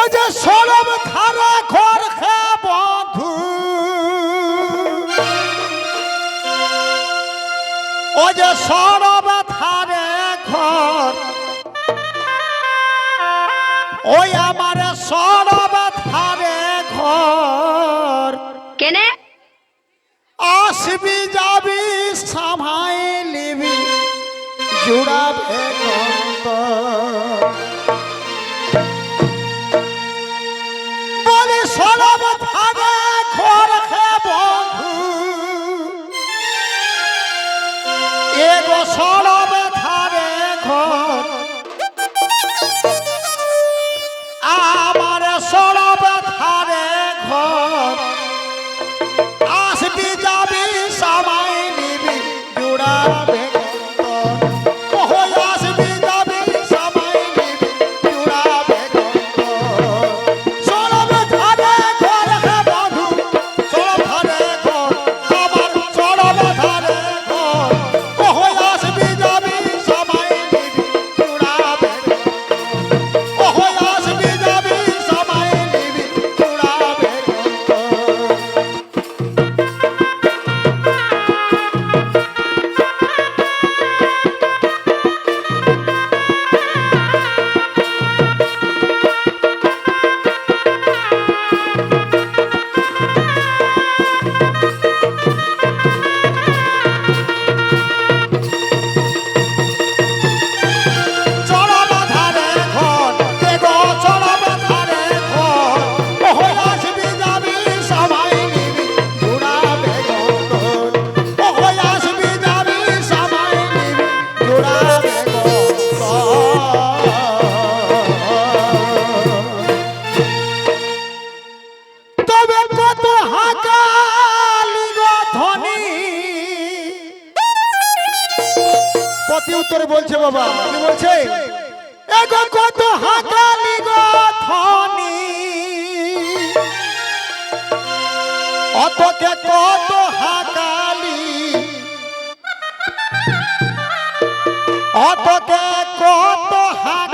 ও যে সরব খারা খর খা বন্ধু। ও যে সরব থারে ঘর। ওই আমার সরব থারে ঘর। কেনে? আসবি love it. কি উত্তরে বলছে বাবা? কি বলছে? এগো কত হাকালি গো থনি অতকে কত হাকালি অতকে কত হাকালি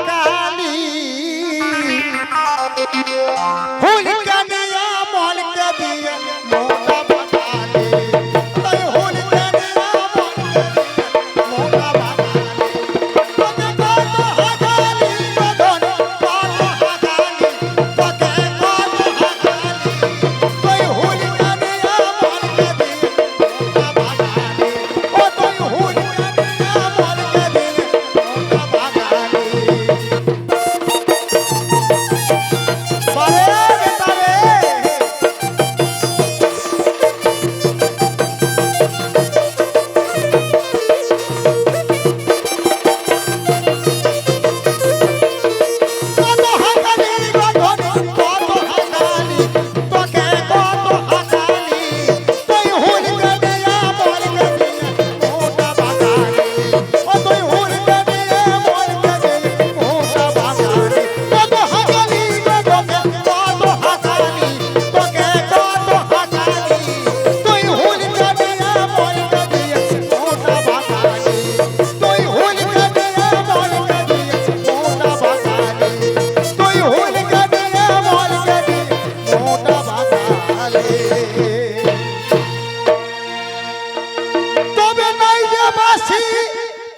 আসি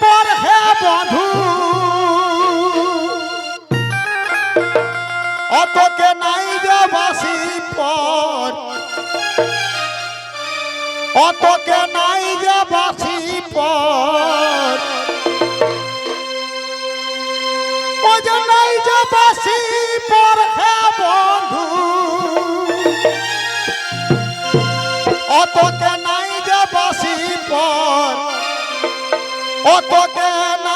পর হে বন্ধু। অতকে নাই রে বাসি পর। অতকে নাই রে বাসি পর। ওজে নাই যে বাসি পর হে বন্ধু। অতকে অত কেন